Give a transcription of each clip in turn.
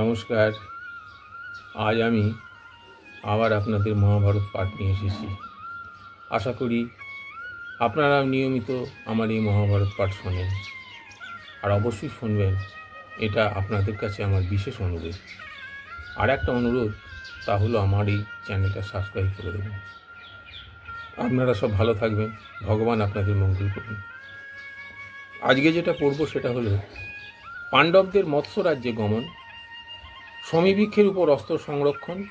নমস্কার। আজ আমি আবার আপনাদের মহাভারত পাঠ নিয়ে এসেছি। আশা করি আপনারা নিয়মিত আমার এই মহাভারত পাঠ শোনেন। আর অবশ্যই শুনবেন, এটা আপনাদের কাছে আমার বিশেষ অনুরোধ। আর একটা অনুরোধ, তা হলো আমার এই চ্যানেলটা সাবস্ক্রাইব করে দেবেন। আপনারা সব ভালো থাকবেন, ভগবান আপনাদের মঙ্গল করুন। আজকে যেটা পড়ব সেটা হলো পাণ্ডবদের মৎস্য রাজ্যে গমন সমীবৃক্ষের উপর অস্ত্র সংরক্ষণ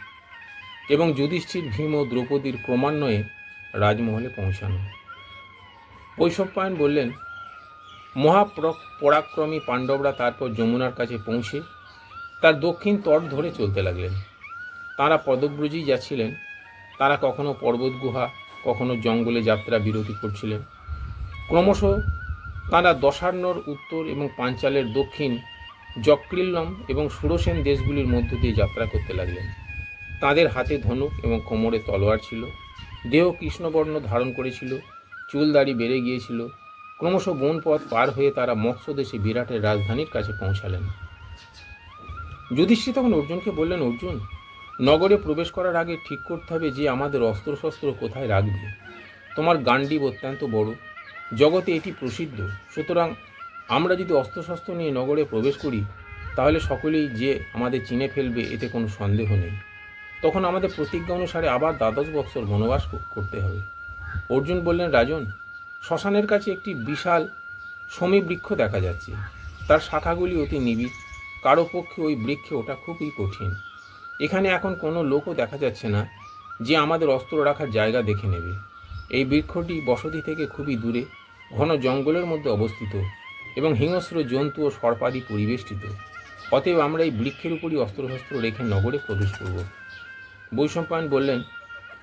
এবং যুধিষ্ঠির ভীম ও দ্রৌপদীর ক্রমান্বয়ে রাজমহলে পৌঁছানো। বৈশম্পায়ন বললেন মহাপ্র- পরাক্রমী পাণ্ডবরা তারপর যমুনার কাছে পৌঁছে তার দক্ষিণ তট ধরে চলতে লাগলেন। তারা পদব্রজেই যাচ্ছিলেন। তারা কখনো পর্বত গুহা, কখনো জঙ্গলে যাত্রা বিরতি করছিলেন। ক্রমশ তারা দশার্ণর উত্তর এবং পাঞ্চালের দক্ষিণ জক্রিল্লম এবং সুরসেন দেশগুলির মধ্য দিয়ে যাত্রা করতে লাগলেন। তাদের হাতে ধনুক এবং কোমরে তলোয়ার ছিল। দেহ কৃষ্ণবর্ণ ধারণ করেছিল। চুল দাড়ি বেড়ে গিয়েছিল। ক্রমশ বনপথ পার হয়ে তারা মৎস্য দেশে বিরাটের রাজধানীর কাছে পৌঁছালেন। যুধিষ্ঠির তখন অর্জুনকে বললেন, অর্জুন, নগরে প্রবেশ করার আগে ঠিক করতে হবে যে আমাদের অস্ত্রশস্ত্র কোথায় রাখবে। তোমার গান্ডিব অত্যন্ত বড়। জগতে এটি প্রসিদ্ধ। সুতরাং আমরা যদি অস্ত্রশস্ত্র নিয়ে নগরে প্রবেশ করি, তাহলে সকলেই যে আমাদের চিনে ফেলবে, এতে কোনো সন্দেহ নেই। তখন আমাদের প্রতিজ্ঞা অনুসারে আবার দ্বাদশ বৎসর বনবাস করতে হবে। অর্জুন বললেন, রাজন, শ্মশানের কাছে একটি বিশাল সমী বৃক্ষ দেখা যাচ্ছে। তার শাখাগুলি অতি নিবিড়। কারও পক্ষে ওই বৃক্ষে ওটা খুবই কঠিন। এখানে এখন কোনো লোকও দেখা যাচ্ছে না যে আমাদের অস্ত্র রাখার জায়গা দেখে নেবে। এই বৃক্ষটি বসতি থেকে খুবই দূরে, ঘন জঙ্গলের মধ্যে অবস্থিত। এবং হিংস্র জন্তু ও সর্পাদি পরিবেষ্টিত। অতএব আমরা এই বৃক্ষের উপরই অস্ত্রশস্ত্র রেখে নগরে প্রবেশ করব। বৈশম্পায়ন বললেন,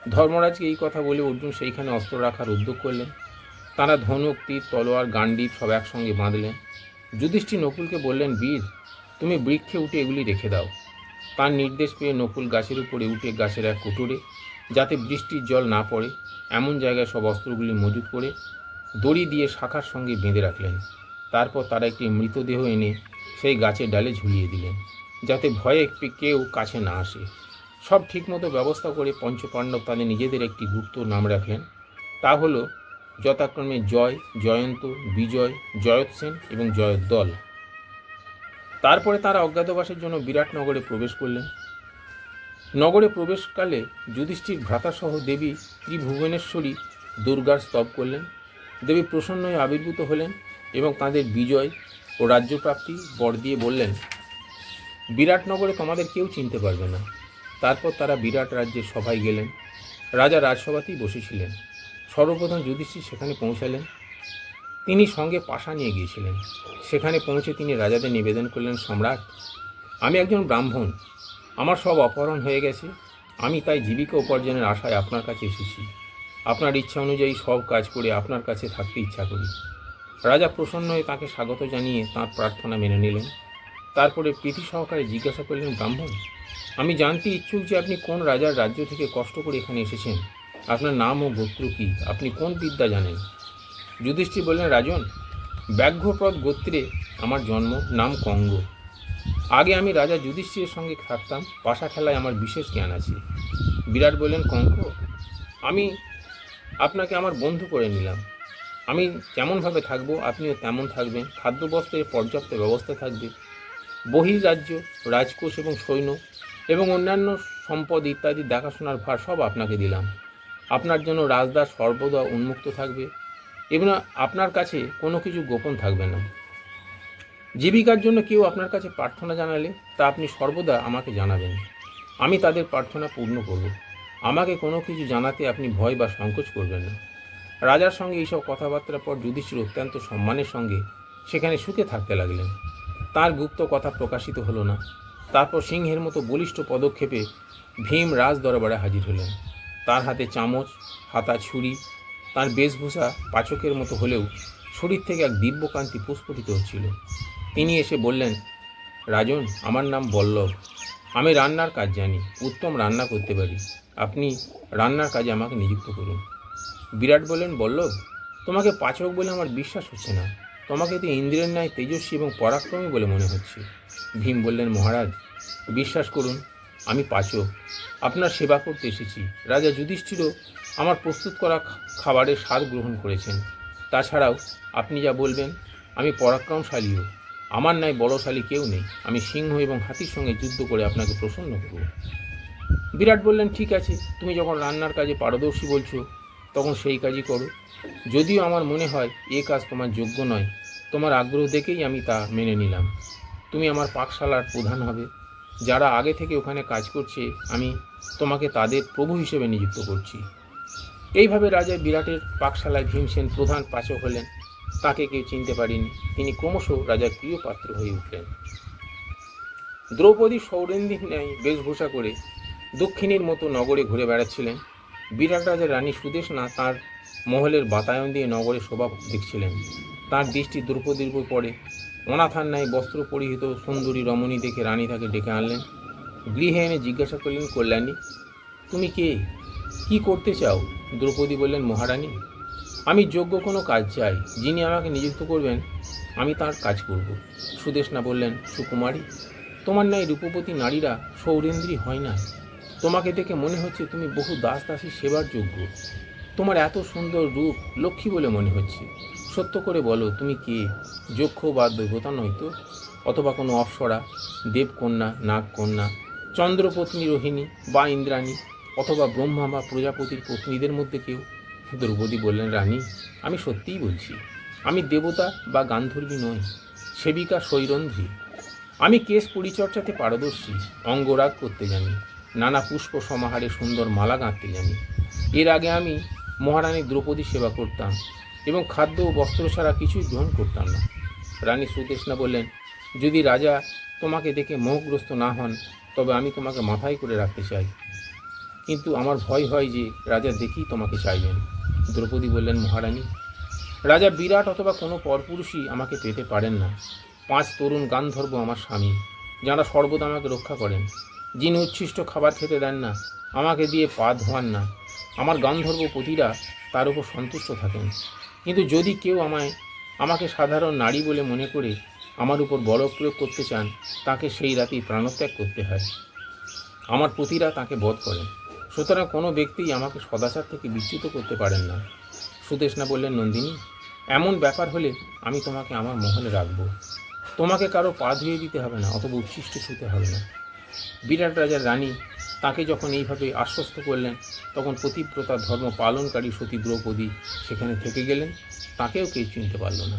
ধর্মরাজকে এই কথা বলে অর্জুন সেইখানে অস্ত্র রাখার উদ্যোগ করলেন। তারা ধনুক তীর তলোয়ার, গান্ডিব সব একসঙ্গে বাঁধলেন। যুধিষ্ঠির নকুলকে বললেন, বীর, তুমি বৃক্ষে উঠে এগুলি রেখে দাও। তার নির্দেশ পেয়ে নকুল গাছের উপরে উঠে গাছের এক কুটুরে, যাতে বৃষ্টির জল না পড়ে, এমন জায়গায় সব অস্ত্রগুলি মজুত করে দড়ি দিয়ে শাখার সঙ্গে বেঁধে রাখলেন। তারপর তারা একটি মৃতদেহ এনে সেই গাছের ডালে ঝুলিয়ে দিলেন, যাতে ভয়ে কেউ কাছে না আসে। সব ঠিকমতো ব্যবস্থা করে পঞ্চপাণ্ডব তাদের নিজেদের একটি গুপ্ত নাম রাখলেন। তা হলো যথাক্রমে জয়, জয়ন্ত, বিজয় জয়ত সেন এবং জয়দ্দল তারপরে তারা অজ্ঞাতবাসের জন্য বিরাটনগরে প্রবেশ করলেন। নগরে প্রবেশকালে যুধিষ্ঠির ভ্রাতাসহ দেবী ত্রিভুবনেশ্বরী দুর্গার স্তব করলেন। দেবী প্রসন্ন হয়ে আবির্ভূত হলেন। এবং তাদের বিজয় ও রাজ্যপ্রাপ্তি বর দিয়ে বললেন, বিরাটনগরে তোমাদের কেউ চিনতে পারবে না। তারপর তারা বিরাট রাজ্যের সভায় গেলেন। রাজা রাজসভাতেই বসেছিলেন। সর্বপ্রথম যুধিষ্ঠির সেখানে পৌঁছালেন। তিনি সঙ্গে পাশা নিয়ে গিয়েছিলেন। সেখানে পৌঁছে তিনি রাজাদের নিবেদন করলেন, সম্রাট, আমি একজন ব্রাহ্মণ। আমার সব অপহরণ হয়ে গেছে। আমি তাই জীবিকা উপার্জনের আশায় আপনার কাছে এসেছি। আপনার ইচ্ছা অনুযায়ী সব কাজ করে আপনার কাছে থাকতে ইচ্ছা করি। রাজা প্রসন্ন হয়ে তাকে স্বাগত জানিয়ে তাঁর প্রার্থনা মেনে নিলেন। তারপরে প্রীতি সহকারে জিজ্ঞাসা করলেন, ব্রাহ্মণ, আমি জানতে ইচ্ছুক যে আপনি কোন রাজার রাজ্য থেকে কষ্ট করে এখানে এসেছেন? আপনার নাম ও গোত্র কী? আপনি কোন বিদ্যা জানেন? যুধিষ্ঠির বললেন, রাজন, ব্যাঘ্রপদ গোত্রে আমার জন্ম, নাম কঙ্গ। আগে আমি রাজা যুধিষ্ঠিরের সঙ্গে থাকতাম, পাশা খেলায় আমার বিশেষ জ্ঞান আছে। বিরাট বললেন, কঙ্ক, আমি আপনাকে আমার বন্ধু করে নিলাম। আমি যেমনভাবে থাকব, আপনিও তেমন থাকবেন। খাদ্যবস্ত্রের পর্যাপ্ত ব্যবস্থা থাকবে। বহির্রাজ্য, রাজকোষ এবং সৈন্য এবং অন্যান্য সম্পদ ইত্যাদি দেখাশোনার ভার সব আপনাকে দিলাম। আপনার জন্য রাজদাস সর্বদা উন্মুক্ত থাকবে এবং আপনার কাছে কোনো কিছু গোপন থাকবে না। জীবিকার জন্য কেউ আপনার কাছে প্রার্থনা জানালে তা আপনি সর্বদা আমাকে জানাবেন। আমি তাদের প্রার্থনা পূর্ণ করব। আমাকে কোনো কিছু জানাতে আপনি ভয় বা সংকোচ করবেন না। রাজার সঙ্গে এইসব কথাবার্তার পর যুধিষ্ঠির অত্যন্ত সম্মানের সঙ্গে সেখানে সুখে থাকতে লাগলেন। তার গুপ্ত কথা প্রকাশিত হলো না। তারপর সিংহের মতো বলিষ্ঠ পদক্ষেপে ভীম রাজ দরবারে হাজির হলেন। তার হাতে চামচ, হাতা ছুরি, তার বেশভূষা পাচকের মতো হলেও শরীর থেকে এক দিব্যকান্তি প্রস্ফুটিত হচ্ছিল। তিনি এসে বললেন, রাজন, আমার নাম বল্লভ। আমি রান্নার কাজ জানি, উত্তম রান্না করতে পারি। আপনি রান্নার কাজে আমাকে নিযুক্ত করুন। বিরাট বললেন, বল্লভ, তোমাকে পাচক বলে আমার বিশ্বাস হচ্ছে না। তোমাকে তো ইন্দ্রের ন্যায় তেজস্বী এবং পরাক্রমী বলে মনে হচ্ছে। ভীম বললেন, মহারাজ, বিশ্বাস করুন, আমি পাচক। আপনার সেবা করতে এসেছি। রাজা যুধিষ্ঠিরও আমার প্রস্তুত করা খাবারের স্বাদ গ্রহণ করেছেন। তাছাড়াও আপনি যা বলবেন, আমি পরাক্রমশালীও। আমার ন্যায় বড়শালী কেউ নেই। আমি সিংহ এবং হাতির সঙ্গে যুদ্ধ করে আপনাকে প্রসন্ন করব। বিরাট বললেন, ঠিক আছে। তুমি যখন রান্নার কাজে পারদর্শী বলছো তখন সেই কাজই করো। যদিও আমার মনে হয় এ কাজ তোমার যোগ্য নয়, তোমার আগ্রহ দেখেই আমি তা মেনে নিলাম। তুমি আমার পাকশালার প্রধান হবে। যারা আগে থেকে ওখানে কাজ করছে, আমি তোমাকে তাদের প্রভু হিসেবে নিযুক্ত করছি। এইভাবে রাজা বিরাটের পাকশালায় ভীমসেন প্রধান পাচক হলেন। তাকে কেউ চিনতে পারেনি। তিনি ক্রমশ রাজার প্রিয় পাত্র হয়ে উঠলেন। দ্রৌপদী সৌরেন্দ্রীর ন্যায় বেশভূষা করে দক্ষিণীর মতো নগরে ঘুরে বেড়াচ্ছিলেন। বিরাট রাজা রানী সুদেশনা তার মহলের বাতায়ন দিয়ে নগরে শোভা দেখছিলেন। তার দৃষ্টি দ্রৌপদীর উপর পড়ে। অনাথার ন্যায় বস্ত্র পরিহিত সুন্দরী রমণী দেখে রানী তাকে ডেকে আনলেন। গৃহে এনে জিজ্ঞাসা করলেন, কল্যাণী, তুমি কে? কি করতে চাও? দ্রৌপদী বললেন, মহারানী, আমি যোগ্য কোনো কাজ চাই। যিনি আমাকে নিযুক্ত করবেন, আমি তার কাজ করব। সুদেশনা বললেন, সুকুমারী, তোমার ন্যায় রূপবতী নারীরা সৌরেন্দ্রী হয় না। তোমাকে দেখে মনে হচ্ছে তুমি বহু দাস দাসীর সেবার যোগ্য। তোমার এত সুন্দর রূপ লক্ষ্মী বলে মনে হচ্ছে। সত্য করে বলো, তুমি কে? যক্ষ বা দেবতা নয়তো অথবা কোনো অপ্সরা, দেবকন্যা, নাগকন্যা, চন্দ্রপত্নী রোহিণী বা ইন্দ্রাণী, অথবা ব্রহ্মা বা প্রজাপতির পত্নীদের মধ্যে কেউ? দ্রৌপদী বললেন, রানী, আমি সত্যিই বলছি, আমি দেবতা বা গান্ধর্বী নই, সেবিকা সৈরন্ধ্রী আমি কেশ পরিচর্যাতে পারদর্শী, অঙ্গরাগ করতে জানি। নানা পুষ্প সমাহারে সুন্দর মালা গাঁথতে জানি এর আগে আমি মহারানী দ্রৌপদী সেবা করতাম এবং খাদ্য ও বস্ত্র ছাড়া কিছুই গ্রহণ করতাম না। রানী সুদেশনা বললেন, যদি রাজা তোমাকে দেখে মোহগ্রস্ত না হন, তবে আমি তোমাকে মাথায় করে রাখতে চাই। কিন্তু আমার ভয় হয় যে রাজা দেখেই তোমাকে চাইবেন। দ্রৌপদী বললেন, মহারানী, রাজা বিরাট অথবা কোনো পরপুরুষই আমাকে পেতে পারেন না। পাঁচ তরুণ গান্ধর্ব আমার স্বামী, যারা সর্বদা আমাকে রক্ষা করেন। যিনি উচ্ছিষ্ট খাবার খেতে দেন না, আমাকে দিয়ে পা ধোয়ান না। আমার গান্ধর্ব পতিরা তার উপর সন্তুষ্ট থাকেন। কিন্তু যদি কেউ আমায়, আমাকে সাধারণ নারী বলে মনে করে আমার উপর বড় প্রয়োগ করতে চান, তাকে সেই রাতেই প্রাণত্যাগ করতে হয়। আমার পতিরা তাকে বধ করেন। সুতরাং কোনো ব্যক্তিই আমাকে সদাচার থেকে বিচ্যুত করতে পারেন না। সুদেশনা বললেন, নন্দিনী, এমন ব্যাপার হলে আমি তোমাকে আমার মহলে রাখব। তোমাকে কারও পা ধুয়ে দিতে হবে না, অথবা উচ্ছিষ্ট শুতে হবে না। বিরাট রাজার রানী তাকে যখন এইভাবে আশ্বস্ত করলেন, তখন প্রতিব্রতা ধর্ম পালনকারী সতী দ্রৌপদী সেখানে থেকে গেলেন। তাকেও কেউ চিনতে পারল না।